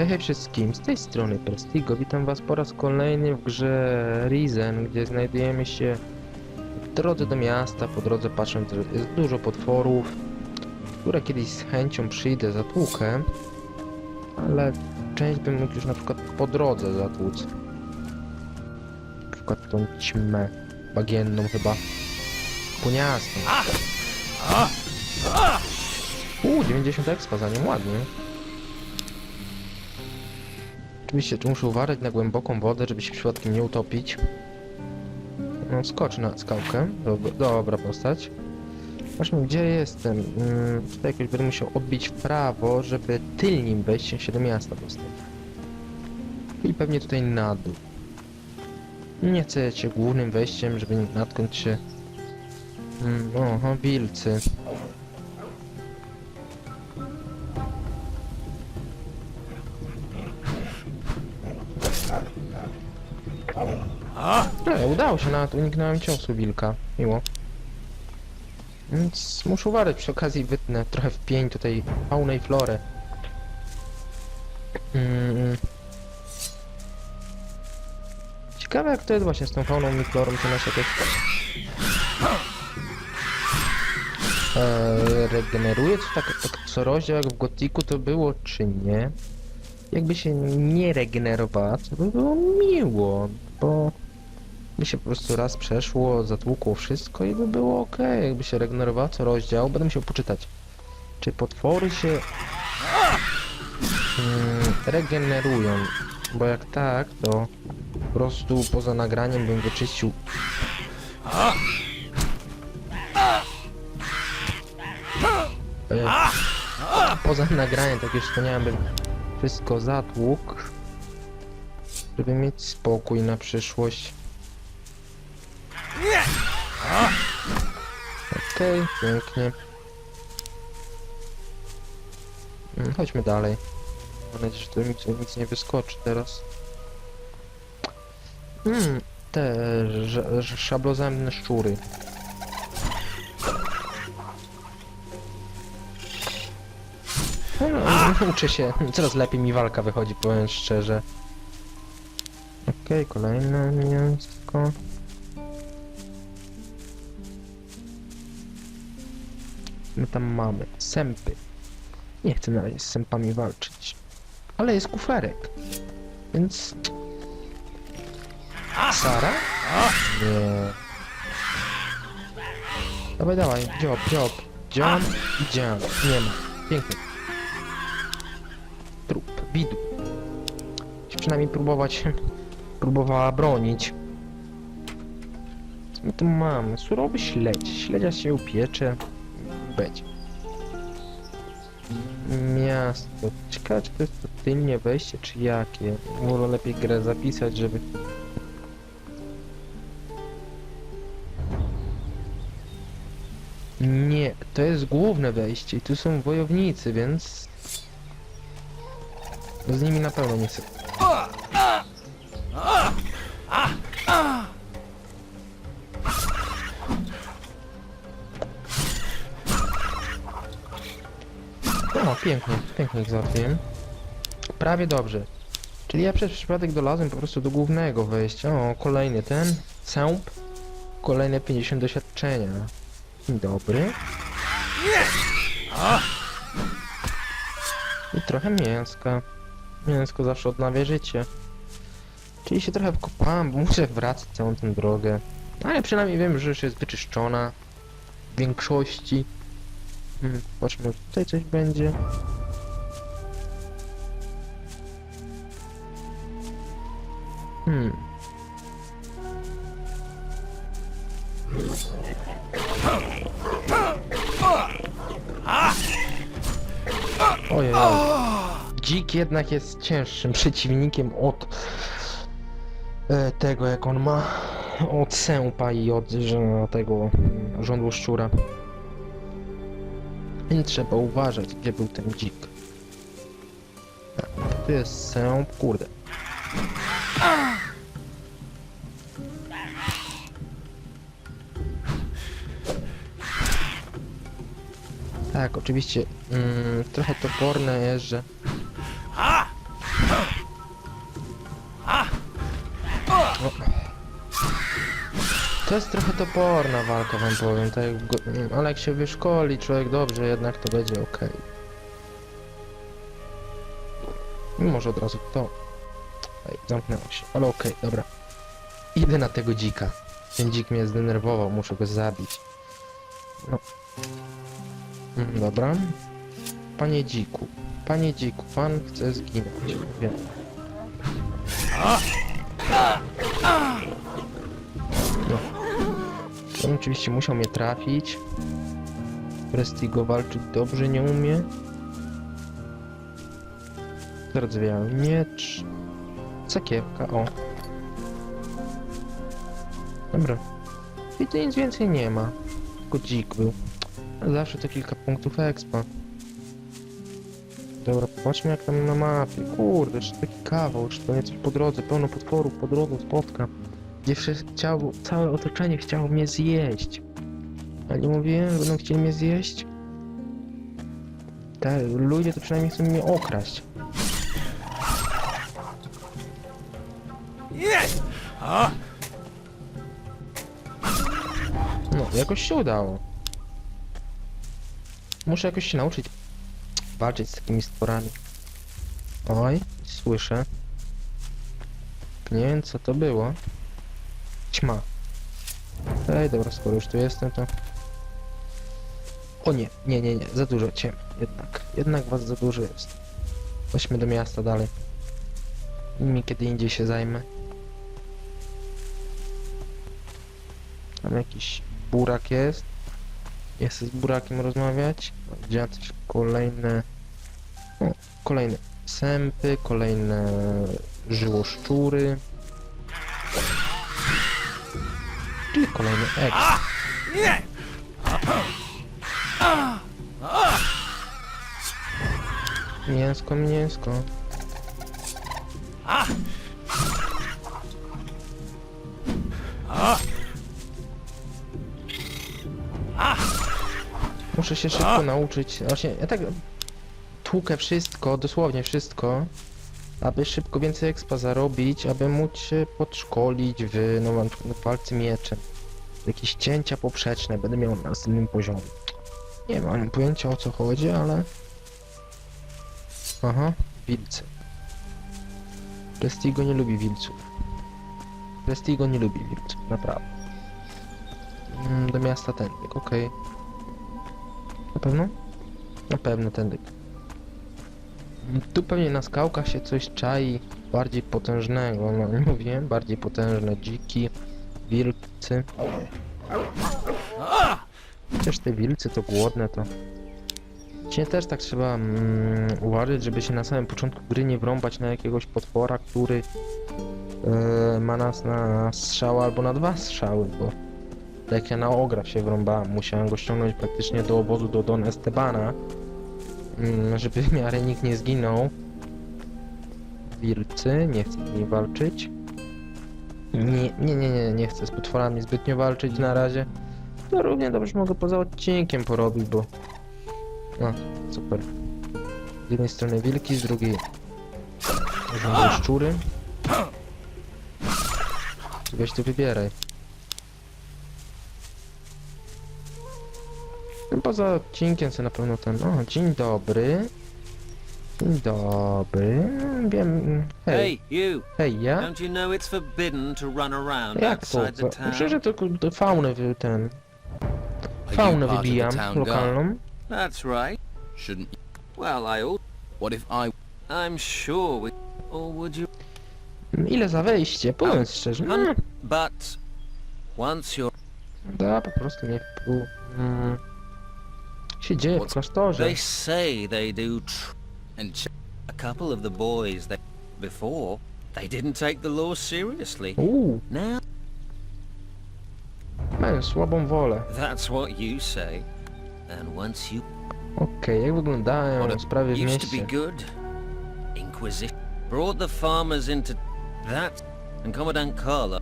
Hej, hej wszystkim, z tej strony Prestigo, witam was po raz kolejny w grze Risen, gdzie znajdujemy się w drodze do miasta, po drodze patrząc, jest dużo potworów, które kiedyś z chęcią przyjdę, zatłukę, ale część bym mógł już na przykład po drodze zatłuc. Na przykład tą ćmę bagienną chyba, puniastą. Uuu, 90 expa za nią, ładnie. Oczywiście tu muszę uważać na głęboką wodę, żeby się przypadkiem nie utopić. No, skocz na skałkę. Dobra, postać. Właśnie, gdzie jestem? Mm, tutaj jakoś będę musiał odbić w prawo, żeby tylnym wejściem się do miasta dostać. I pewnie tutaj na dół. Nie chcecie głównym wejściem, żeby natknąć się... Mm, oho, wilcy. Udało się, nawet uniknąłem ciosu wilka. Miło. Więc muszę uważać, przy okazji wytnę trochę w pień tutaj faunę i florę. Mm. Ciekawe jak to jest właśnie z tą fauną i florą, czy nas jakoś... Eee, regeneruje co tak, tak co rozdział jak w Gotiku to było, czy nie? Jakby się nie regenerowała, to by było miło, bo by się po prostu raz przeszło, zatłukło wszystko i by było ok. Jakby się regenerowała co rozdział, będę musiał poczytać. Czy potwory się mm, regenerują? Bo jak tak, to po prostu poza nagraniem bym wyczyścił E, poza nagraniem, tak już wspomniałem, bym wszystko zatłukł, żeby mieć spokój na przyszłość. Okej, pięknie. Mm, Chodźmy dalej. Mam nadzieję, że tu nic, nic nie wyskoczy teraz. Hmm, te ż- szczury. No, uczę się, coraz lepiej mi walka wychodzi, powiem szczerze. Okej, kolejne mięsko. Tam mamy sępy. Nie chcę na razie z sępami walczyć. Ale jest kuferek. Więc... Sara? Nie. Dawaj, dawaj. Dziób, dziób. Dziób i. Nie ma. Pięknie. Trup. Widu. Się przynajmniej próbować... Próbowała bronić. Co my tu mamy? Surowy śledź. Śledzia się upiecze. Będzie. Miasto. Ciekawe, czy to jest to tylnie wejście, czy jakie? Może lepiej grę zapisać, żeby... Nie, to jest główne wejście i tu są wojownicy, więc... Z nimi na pewno nie chcę. Pięknie, pięknie ich. Prawie dobrze. Czyli ja przez przypadek dolazłem po prostu do głównego wejścia. O, kolejny ten, sęp. Kolejne 50 doświadczenia. Dobry. I trochę mięska. Mięsko zawsze odnawia życie. Czyli się trochę wkopałem, bo muszę wracać całą tę drogę. Ale przynajmniej wiem, że już jest wyczyszczona. W większości. Hmm, patrzmy, tutaj coś będzie. Hmm. Ojej. Dzik jednak jest cięższym przeciwnikiem od e, tego, jak on ma od sępa i od że, tego mm, rządu szczura. Trzeba uważać, gdzie był ten dzik. Tak, Tu jest sęp, kurde. Tak, oczywiście mm, trochę toporne jest, że To jest trochę toporna walka, wam powiem, tak jak go, mm, ale jak się wyszkoli człowiek dobrze, jednak to będzie ok. Może od razu to. Ej, zamknęło się, ale okej, dobra. Idę na tego dzika. Ten dzik mnie zdenerwował, muszę go zabić. No. Mm, Dobra. Panie dziku, panie dziku, pan chce zginąć. Wiem. No. On oczywiście musiał mnie trafić. Prestigo walczyć dobrze nie umie. Zardzewiały miecz. Sakiewka, o. Dobra. I tu nic więcej nie ma. Tylko dzik był. Zawsze to kilka punktów expa. Dobra, patrzmy jak tam na mapie. Kurde, jeszcze taki kawał, jeszcze pewnie coś po drodze, pełno potworów po drodze spotka. Gdzie chciało, całe otoczenie chciało mnie zjeść. A nie mówiłem, że będą chcieli mnie zjeść? Te ludzie to przynajmniej chcą mnie okraść. No, jakoś się udało. Muszę jakoś się nauczyć walczyć z takimi stworami. Oj, słyszę. Nie wiem co to było. Ćma. Ej, dobra, skoro już tu jestem, to... O nie, nie, nie, nie, za dużo ciem. Jednak, jednak was za dużo jest. Chodźmy do miasta dalej. Nimi kiedy indziej się zajmę. Tam jakiś burak jest. Nie chcę z burakiem rozmawiać. Gdzie coś kolejne... O, kolejne sępy, kolejne żyłoszczury. Kolejny ek. Mięsko, mięsko. Muszę się szybko nauczyć. Właśnie, ja tak tłukę wszystko, dosłownie wszystko, aby szybko więcej expa zarobić, aby móc się podszkolić w no, walce mieczem. Jakieś cięcia poprzeczne będę miał na następnym poziomie. Nie mam pojęcia o co chodzi, ale... Aha, wilcy. Prestigo nie lubi wilców. Prestigo nie lubi wilców, naprawdę. Mm, Do miasta tędy, okej. Na pewno? Na pewno tędy. Tu pewnie na skałkach się coś czai bardziej potężnego, no nie mówiłem, bardziej potężne dziki, wilcy. Chociaż te wilcy to głodne to... Dzisiaj też tak trzeba mm, uważać, żeby się na samym początku gry nie wrąbać na jakiegoś potwora, który e, ma nas na strzał albo na dwa strzały, bo jak ja na ograf się wrąbałem, musiałem go ściągnąć praktycznie do obozu do Don Estebana, mm, żeby w miarę nikt nie zginął. Wilcy, nie chcę z nimi walczyć. Nie, nie, nie, nie, nie chcę z potworami zbytnio walczyć na razie. To równie dobrze mogę poza odcinkiem porobić, bo... No, super. Z jednej strony wilki, z drugiej... Rządzą szczury. Weź tu wybieraj. No, Poza odcinkiem sobie na pewno ten... O, dzień dobry. Dzień dobry. Wiem... Hej, Hey, you! hej, ja? Don't you know it's forbidden to run around Jak to? outside the town? Przecież ja tylko do faunę wy, ten... Are you Faunę part of the wybijam, town guard? lokalną. That's right. Shouldn't Well, I al- What if I I'm sure we... Or would you... Ile za wejście? Powiedz szczerze. No, But... Once you're... da, po prostu nie wpół. Mm. się dzieje w klasztorze? They say they do tr- and A couple of the boys that... Before, they didn't take the law seriously. Uuu, Now, mają słabą wolę. that's what you say. And once you... Okej, jak wyglądają sprawy w Used to be mieście? good. Inquisition. Brought the farmers into... That... And Commandant Carlo...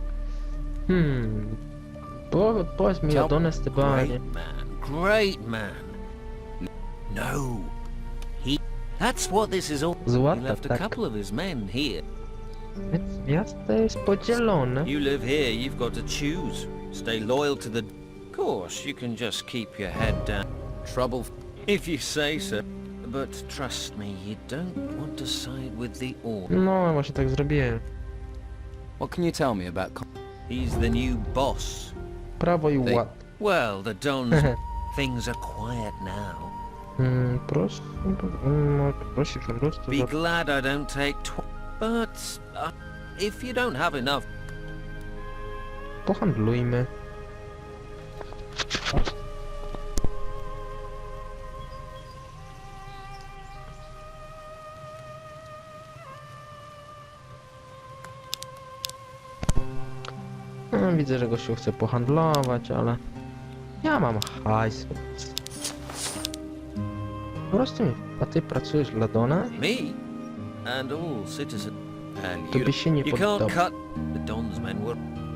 Hmm. Po, powiedz mi o Don Estebanie. Great man, great man. No. That's what this is all. He Złata, left a tak. couple of his men here. Więc miasto jest podzielone. You live here, you've got to choose. Stay loyal to the... Of course, you can just keep your head down. Trouble. If you say so. But trust me, you don't want to side with the Order. No, właśnie tak zrobiłem. What can you tell me about... co- He's the new boss. Prawo i ład. Well, the Don's... Things are quiet now. Mm, proszę, no, po prostu Be za... glad I don't take tw... But... Uh, if you don't have enough... Pohandlujmy. No, widzę, że gościu chce pohandlować, ale ja mam hajs. więc- Mi, a ty pracujesz dla Dona? Me? And all citizens... And To you... by się nie You can't cut... The Don's men.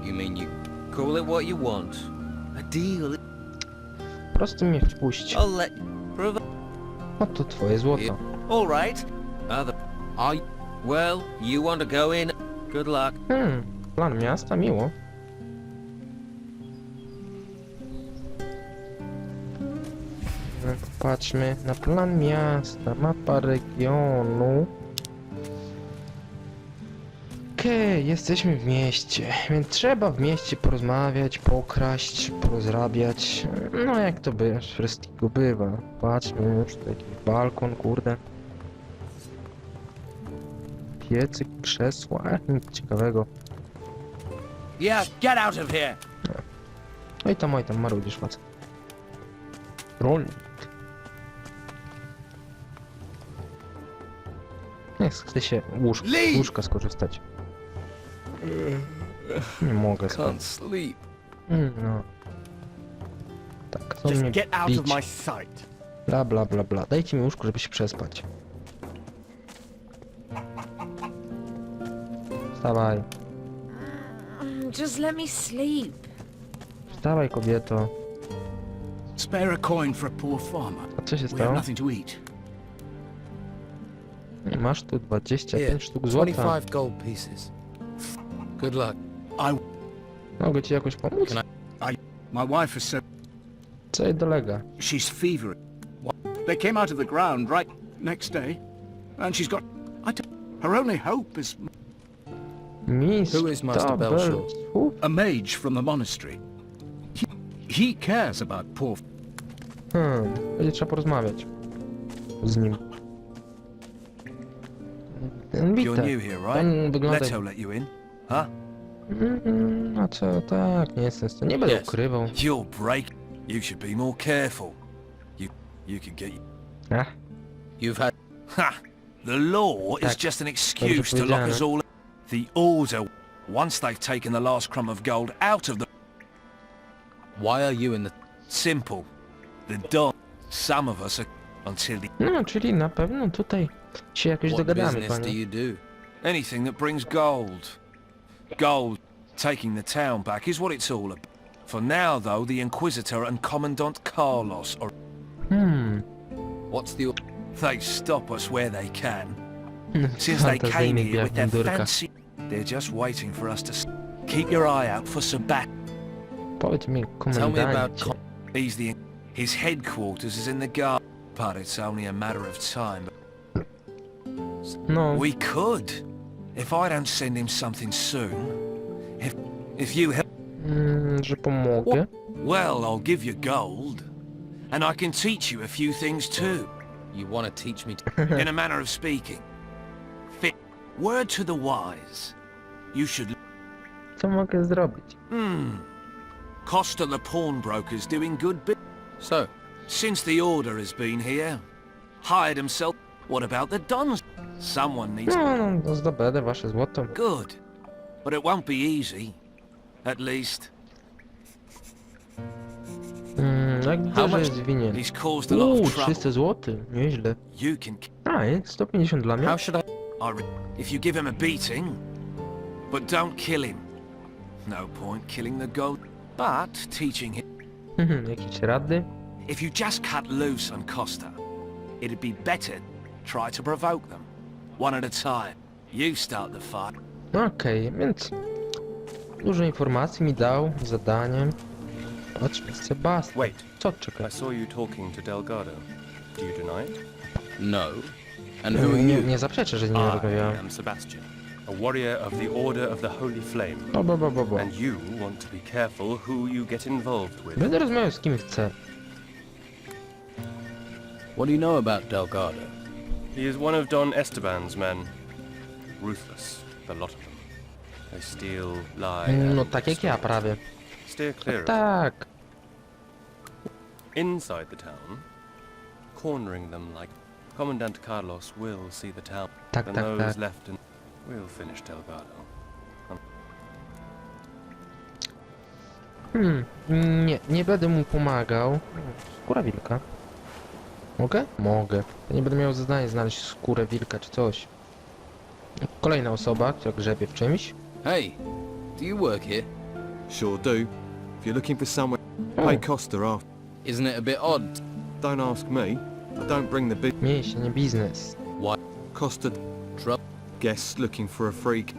You mean you... Call it what you want. A deal... Po prostu mnie wpuść. I'll let... Prov- Oto twoje złoto. All right. Other... You... Well, you want to go in? Good luck. Hmm, plan miasta, miło. Popatrzmy na plan miasta, mapa regionu. Okej, jesteśmy w mieście, więc trzeba w mieście porozmawiać, pokraść, porozrabiać. No jak to by w Restigu bywa. Patrzmy już, tu jakiś balkon, kurde. Piecyk, krzesła, nic ciekawego. Yeah, get out of here. Oj tam, oj tam, marudzisz facet. Rolnik. Nie chce się łóż Lee! łóżka skorzystać. Nie mogę spać. Can't sleep. Mm, No. Tak, chcą Just mnie get out bić. of my sight. Bla bla bla bla. Dajcie mi łóżko, żeby się przespać. Wstawaj. Just let me sleep. Wstawaj kobieto. Spare a coin for a poor farmer. A co się We have stało? nothing to eat. Masz tu 25 Here, sztuk złota. 25 gold pieces. Good luck. I, Mogę ci jakoś pomóc? Can my wife is said Co jej dolega? she's feverish. They came out of the ground right next day, and she's got. I t- her only hope is Mistrz Who is Master tabel- Belshaw? Uf, a mage from the monastery. He, he cares about poor. Hmm, będzie trzeba porozmawiać z nim. You're new here, right? On wygląda... Leto let you in, huh? Mm, A co, tak, nie jestem to nie będę Yes. ukrywał. You'll break. You should be more careful. You, you could get. Ach, You've had... Ha! The law is just an excuse to lock us all. The order. Once they've taken the last crumb of gold out of the Why are you in the... simple, the don. Some of us are until the no, czyli na pewno tutaj się jakoś What dogadamy, business do panie. you do? anything that brings gold. Gold. Taking the town back is what it's all about. For now, though, the Inquisitor and Commandant Carlos are. Hmm, What's the... They stop us where they can. Since they came fantazyjny here with their fancy... They're just waiting for us to... s- Keep your eye out for Sabat. Powiedz mi, Tell me about... komendancie. Com- He's the... His headquarters is in the guard, but it's only a matter of time. No, We could, if I don't send him something soon. If... If you help... mm, że pomogę. Well, I'll give you gold. And I can teach you a few things too, You want to teach me... To... in a manner of speaking. Fit. Word to the wise. You should... Co mogę zrobić? Hmm. Costa the pawnbroker's doing good bit. So, Since the Order has been here. Hired himself. What about the Dons? Someone needs... No, no, no zdobędę wasze złoto. Good. But it won't be easy. At least, Mm, jak How much- jest winien. he's caused a lot Uuu, of trouble. 300 zł, nieźle. You can... A, jest 150 dla mnie. how should I... I re- if you give him a beating, but don't kill him. No point killing the goat, but teaching him. Mhm, Jakieś rady? If you just cut loose on Costa, it'd be better try to provoke them, one at a time. You start the fight. No Okej, więc Dużo informacji mi dał, zadaniem. Patrz, Sebastian. Wait, Co czeka? I saw you talking to Delgado. Do you deny it? No. And who are Nie, you? nie zaprzeczę, że nie I rozmawiałem. am Sebastian, a warrior of the Order of the Holy Flame. O, bo, bo, bo, bo. And you want to be careful who you get involved with. Będę rozmawiał z kim chcę. What do you know about Delgado? He is one of Don Esteban's men. Ruthless, the lot of them. They steal, lie, No and tak jak ja prawie. Steer clear of Tak. Inside the town, cornering them like Commandant Carlos will see the town, Tak, and tak, those tak. left in will finish Delgado. Hmm, nie, nie będę mu pomagał. Skóra wilka. Mogę? Mogę. To nie będę miał zadanie znaleźć skórę wilka czy coś. Kolejna osoba, która grzebie w czymś. Hey, do you work here? Sure do. If you're looking for somewhere, O, pay Costa off. Isn't it a bit odd? Don't ask me. I don't bring the big mięśnie, nie biznes. Costa Trouble? guests looking for a freak.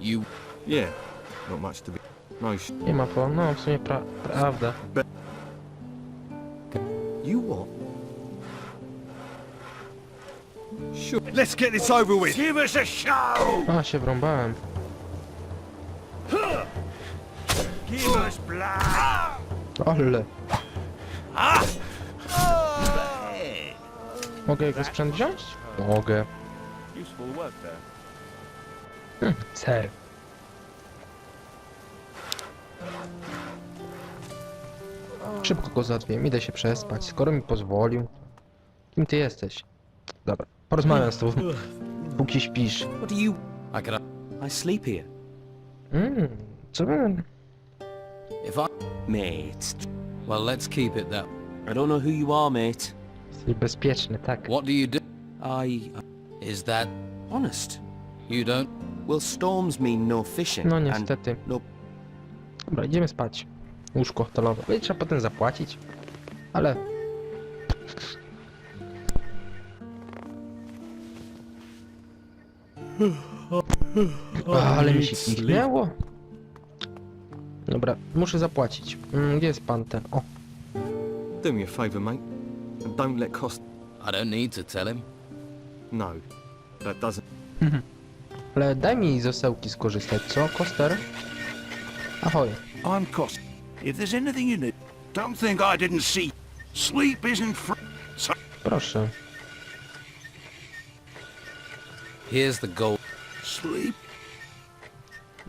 You Yeah, not much to be. No, sh- Nie ma po... No, w sumie pra prawda. Let's get this over with. Give us a show. A, się wrąbałem. Give us blood. Ale. Mogę jego sprzęt wziąć? Mogę. Useful work there. Ser. Szybko go załatwiłem, idę się przespać, skoro mi pozwolił. Kim ty jesteś? Dobra, porozmawiam z tobą, póki śpisz. What do you... I could I sleep here. Mmm, co będę... if I Mate. well let's keep it that. I don't know who you are, mate. Jesteś bezpieczny, tak. What do you do? I... Is that Honest. you don't Well, storms mean no fishing. No and niestety. no- Dobra, idziemy spać. Łóżko hotelowe. Będzie trzeba potem zapłacić. Ale... Ale mi się kichnęło. Dobra, muszę zapłacić. Mm, Gdzie jest pan ten? O, Do me a favour, mate, and don't let Costa. I don't need to tell him. No, that doesn't. ale daj mi z osełki skorzystać, co? Koster? Ahoj. I'm Costa. If there's anything you need, don't think I didn't see. Sleep isn't free. Proszę. Here's the gold. sleep,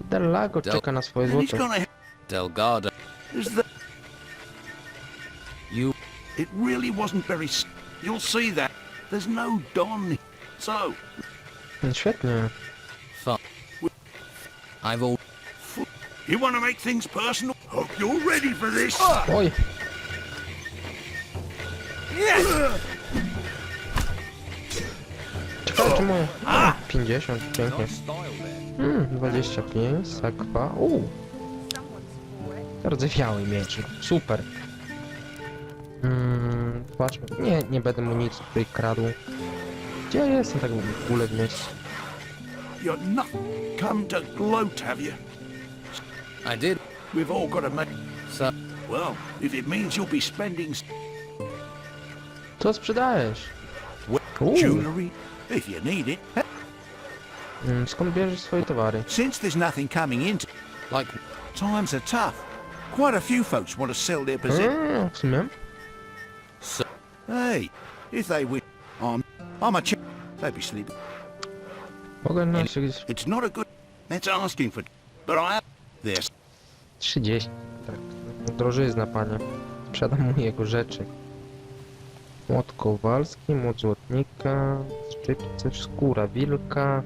Del Lago Del- czeka na swoje złoto. Delgado. Is the? You It really wasn't very. You'll see that. There's no Don. So, Świetnie. fun. I've all you want to make things personal? Hope you're ready for this. Oj, ciekawe A, 50, pięknie. Hmm, 25, sakwa. Uuu. Rdzewiały mieczyk, super. Hmm, patrzmy. Nie, nie będę mu nic tutaj kradł. Gdzie ja jestem tak w ogóle w mieście? You're not come to gloat, have you? I did. We've all got to make. So Well, if it means you'll be spending Co sprzedajesz? Uuu, jewellery, if you need it. mm, skąd bierzesz swoje towary? Since there's nothing coming in, like times are tough. Quite a few folks want to sell their possessions. W sumie? Hey, if they win, I'm, I'm a ch- They be sleeping. Mogę na się gdzieś... It's not a good. That's asking for. But I am. There's 30. Tak. Drożyzna, panie. Sprzedam mu jego rzeczy. Młot kowalski, młot złotnika, szczypce, skóra wilka,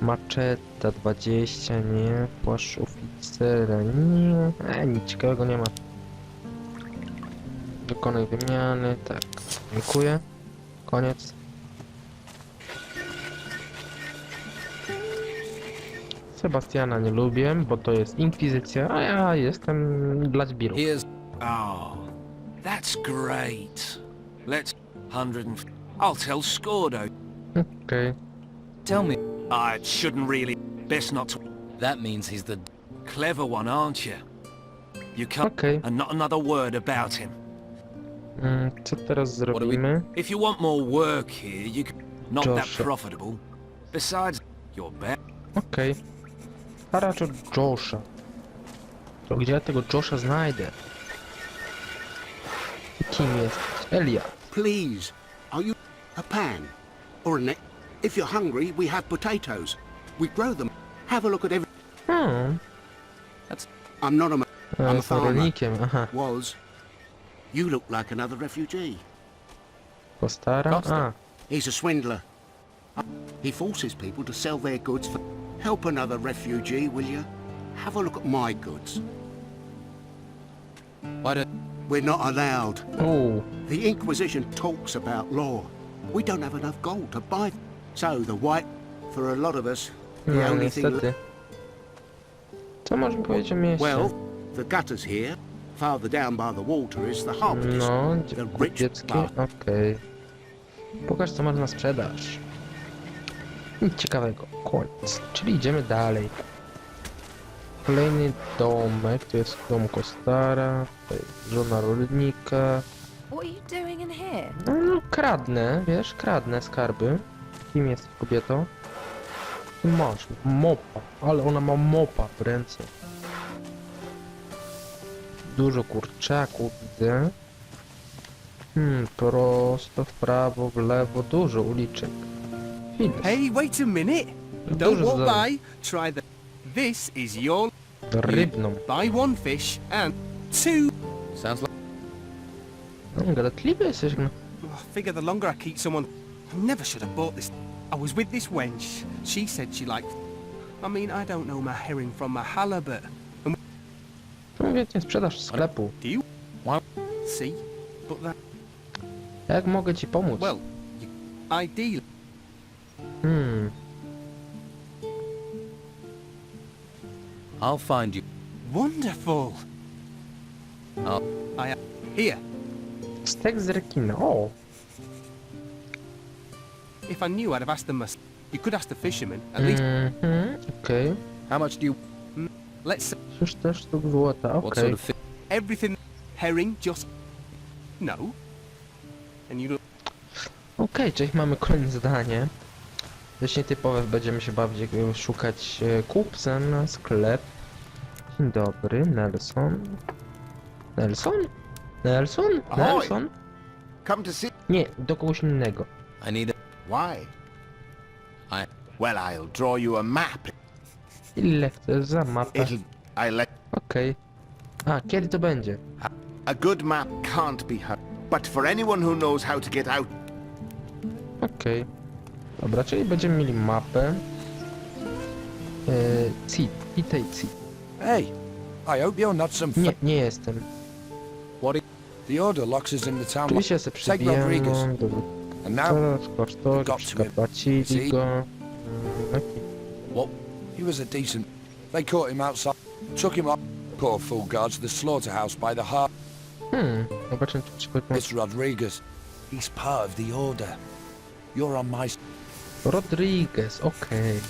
maczeta 20, nie, płaszcz oficera, nie, e, nic ciekawego nie ma. Wykonaj wymiany, tak, dziękuję, koniec. Sebastiana nie lubię, bo to jest inkwizycja, a ja jestem dla zbirów. Oh, that's great. Let's... Hundred and... I'll tell Scordo. Okej. tell me I shouldn't really... Best not to... That means he's the... Clever one, aren't you? You come Okej. and not another word about him. Mm, co teraz zrobimy? If you want more work here, you can... Not that profitable. Besides, you're. Okej. A raczej Josha. To gdzie ja tego Josha znajdę? Ty Kim jest? Elia. Please, are you a pan or a ne- If you're hungry, we have potatoes. We grow them. Have a look at every. Hmm. That's. I'm not a man. E, I'm a Jestem farmer. rolnikiem, aha. Was. You look like another refugee. Postara? Costa. A, He's a swindler. He forces people to sell their goods for. Help another refugee, will you? Have a look at my goods. Why don't... We're not allowed. u, The Inquisition talks about law. We don't have enough gold to buy. So the white, for a lot of us, the no only thing. niestety. Co możesz mi powiedzieć o mieście? Well, the gutter's here. Farther down by the water is the district. No, the rich okej. Pokaż co masz na sprzedaż. Nic ciekawego, koniec. Czyli idziemy dalej. Kolejny domek, to jest dom Kostara, to jest żona rolnika. What are you doing in here? No, no kradnę, wiesz, kradnę skarby. Kim jest kobietą? Ty masz mopa, ale ona ma mopa w ręce. Dużo kurczaków widzę. Hmm, prosto, w prawo, w lewo, dużo uliczek. Widać. Hey, wait a minute. Dużo Don't walk by. Try the. This is your. Rybną. Buy one fish and two. Sounds like... No, gadatliwy jesteś, no. I figure the longer I keep someone. I never should have bought this. I was with this wench. She said she liked. I mean, I don't know my herring from my halibut. To mówię, nie sprzedaż sklepu. Do you? Why- See? But that. Jak mogę ci pomóc? Well, you, ideal. Hmm, I'll find you. Wonderful. Oh. I. Am here. stek z rekina! If I knew, I'd have asked them myself. You could ask the fishermen. At least. Mhm, okej. How much do you... Let's say Cóż też sztuk złota, What sort of fish... everything. Herring, just. No. And you. Okej, czyli mamy kolejne zadanie. Dość nietypowe, będziemy się bawić, szukać e, kupca na sklep. Dzień dobry, Nelson. Nelson? Nelson? Nelson? Come to see. Nie, do kogoś innego. I need a... Why? I... Well, I'll draw you a map. Ile chcesz za mapę? It'll. I let. Okej. A, kiedy to będzie? A good map can't be hurt. But for anyone who knows how to get out, Okej. Dobra, czyli będziemy mieli mapę. Eee, Cid, witaj Cid. Hey, I hope you're not some Nie, nie jestem. What? The order locks us in the town. Oczywiście sobie Take przybijam Rodriguez. do And now Coraz klasztoru, got to him. przykapacili go. Mm, taki. he was a decent. They caught him outside, took him up. Poor fool guards the slaughterhouse by the heart. Hmm, czy przychodzi. It's Rodriguez. He's part of the order. You're on my. s- Rodriguez, okej.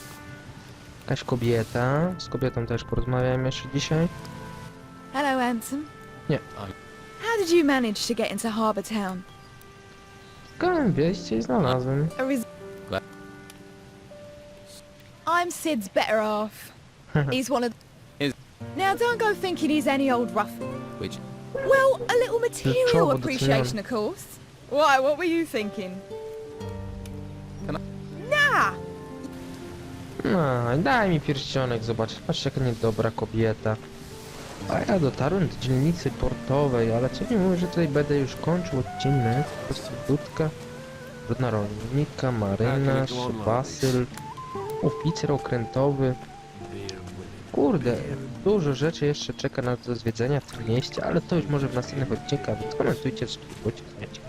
Jakaś kobieta. Z kobietą też porozmawiałem jeszcze dzisiaj. Hello, handsome. Yeah. How did you manage to get into Harbour Town? Szukałem wieści i znalazłem. Or is... Gla- I'm Sid's better half. he's one of... Is- Now, don't go thinking he's any old ruffle. Which... Well, a little material trouble that's appreciation, of course. Why, what were you thinking? No, daj mi pierścionek zobaczyć. Patrzcie jaka niedobra kobieta. A ja dotarłem do dzielnicy portowej, ale co mi mówi, że tutaj będę już kończył odcinek. Prostytutka, żadna rolnika, marynarz, basyl, oficer okrętowy. Kurde, dużo rzeczy jeszcze czeka nas do zwiedzenia w tym mieście, ale to już może w następnych odcinkach, więc komentujcie, subskrybujcie, zmieniajcie.